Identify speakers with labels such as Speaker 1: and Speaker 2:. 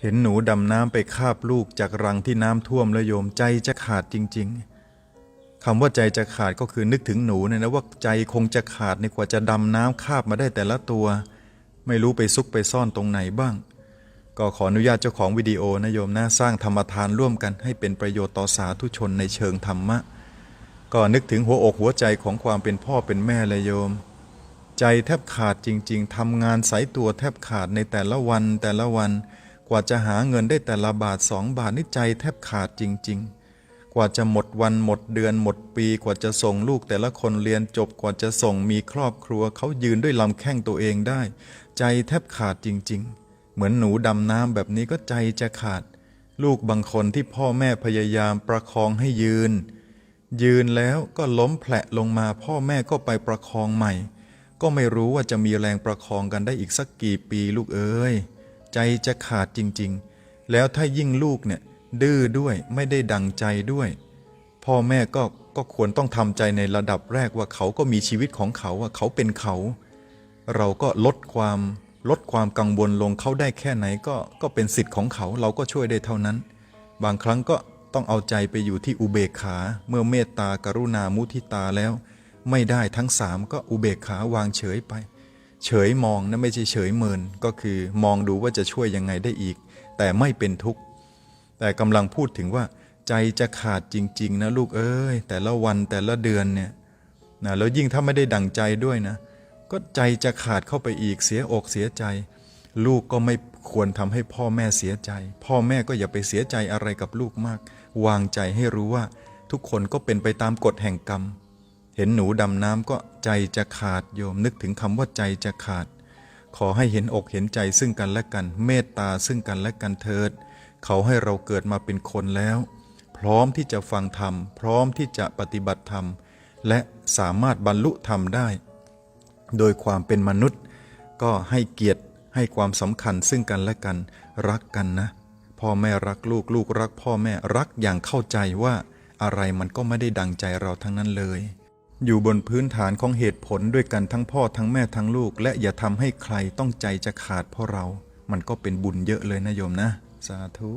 Speaker 1: เห็นหนูดำน้ำไปคาบลูกจากรังที่น้ำท่วมแล้วโยมใจจะขาดจริง ๆคำว่าใจจะขาดก็คือนึกถึงหนูเนี่ยนะว่าใจคงจะขาดในกว่าจะดำน้ำคาบมาได้แต่ละตัว ไม่รู้ไปซุกไปซ่อนตรงไหนบ้าง ก็ขออนุญาตเจ้าของวิดีโอนะโยมนะสร้างธรรมทานร่วมกันให้เป็นประโยชน์ต่อสาธุชนในเชิงธรรมะ ก็นึกถึงหัวอกหัวใจของความเป็นพ่อเป็นแม่เลยโยม ใจแทบขาดจริง ๆทำงานสายตัวแทบขาดในแต่ละวันแต่ละวัน กว่าจะหาเงินได้แต่ละบาทสองบาทนี่ใจแทบขาดจริง ๆ กว่าจะหมดวันหมดเดือนหมดปีกว่าจะส่งลูกแต่ละคนเรียนจบกว่าจะส่งมีครอบครัวเขายืนด้วยลำแข้งตัวเองได้ ใจแทบขาดจริง ๆ เหมือนหนูดำน้ำแบบนี้ก็ใจจะขาด ลูกบางคนที่พ่อแม่พยายามประคองให้ยืน ยืนแล้วก็ล้มแผละลงมาพ่อแม่ก็ไปประคองใหม่ ก็ไม่รู้ว่าจะมีแรงประคองกันได้อีกสักกี่ปีลูกเอ้ย ใจจะขาดจริง ๆ แล้วถ้ายิ่งลูกเนี่ยดื้อด้วยไม่ได้ดังใจด้วย พ่อแม่ก็ก็ควรต้องทำใจในระดับแรกว่าเขาก็มีชีวิตของเขาว่าเขาเป็นเขา เราก็ลดความลดความกังวลลงเขาได้แค่ไหนก็ก็เป็นสิทธิ์ของเขาเราก็ช่วยได้เท่านั้น บางครั้งก็ต้องเอาใจไปอยู่ที่อุเบกขาเมื่อเมตตากรุณามุทิตาแล้ว ไม่ได้ทั้งสามก็อุเบกขาวางเฉยไป เฉยมองนะไม่ใช่เฉยเมินก็คือมองดูว่าจะช่วยยังไงได้อีก แต่ไม่เป็นทุกข์ แต่กำลังพูดถึงว่า ใจจะขาดจริง ๆ นะลูกเอ้ยแต่ละวันแต่ละเดือนเนี่ยนะแล้วยิ่งถ้าไม่ได้ดั่งใจด้วยนะ ก็ใจจะขาดเข้าไปอีกเสียอกเสียใจ ลูกก็ไม่ควรทำให้พ่อแม่เสียใจ พ่อแม่ก็อย่าไปเสียใจอะไรกับลูกมาก วางใจให้รู้ว่าทุกคนก็เป็นไปตามกฎแห่งกรรม เห็นหนูดำน้ำก็ใจจะขาดโยมนึกถึงคำว่าใจจะขาด ขอให้เห็นอกเห็นใจซึ่งกันและกัน เมตตาซึ่งกันและกันเถิด เขาให้เราเกิดมาเป็นคนแล้ว พร้อมที่จะฟังธรรม พร้อมที่จะปฏิบัติธรรม และสามารถบรรลุธรรมได้ โดยความเป็นมนุษย์ ก็ให้เกียรติให้ความสำคัญซึ่งกันและกันรักกันนะ พ่อแม่รักลูกลูกรัก พ่อแม่รักอย่างเข้าใจว่าอะไรมันก็ไม่ได้ดังใจเราทั้งนั้นเลย อยู่บนพื้นฐานของเหตุผลด้วยกันทั้งพ่อทั้งแม่ทั้งลูก และอย่าทำให้ใครต้องใจจะขาดเพราะเรา มันก็เป็นบุญเยอะเลยนะโยมนะ สาธุ